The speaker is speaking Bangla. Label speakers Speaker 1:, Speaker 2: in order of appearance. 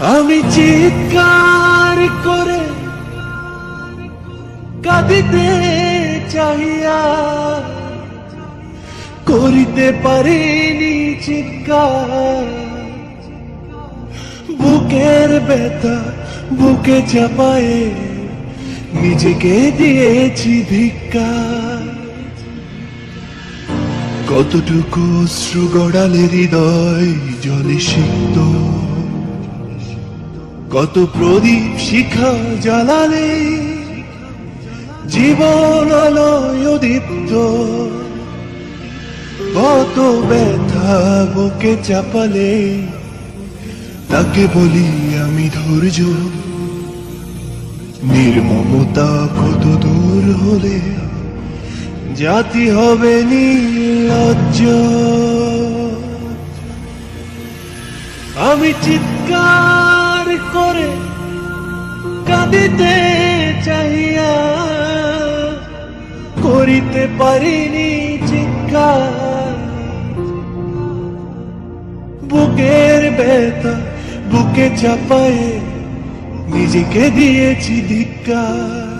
Speaker 1: আমি চিৎকার করে কাঁদিতে চাহিয়া করিতে পারিনি চিৎকার। বুকের ব্যথা, বুকে চাপায়ে নিজেকে দিয়েছি ধিক্কার কতটুকু অশ্রু গড়ালে হৃদয় জলে সিক্ত। কত প্রদীপ শিখা জ্বালালে জীবন আলোয় দীপ্ত কত ব্যথা বুকে চাপালে, তাকে বলি আমি ধৈর্য। নির্মমতা কত দূর হলে, জাতি হবে নির্লজ্জ আমি চিৎকার করে কাঁদিতে চাহিয়া করিতে পারিনি চিৎকার। বুকের বেতা বুকে চাপায়ে নিজেকে দিয়েছি ধিক্কার।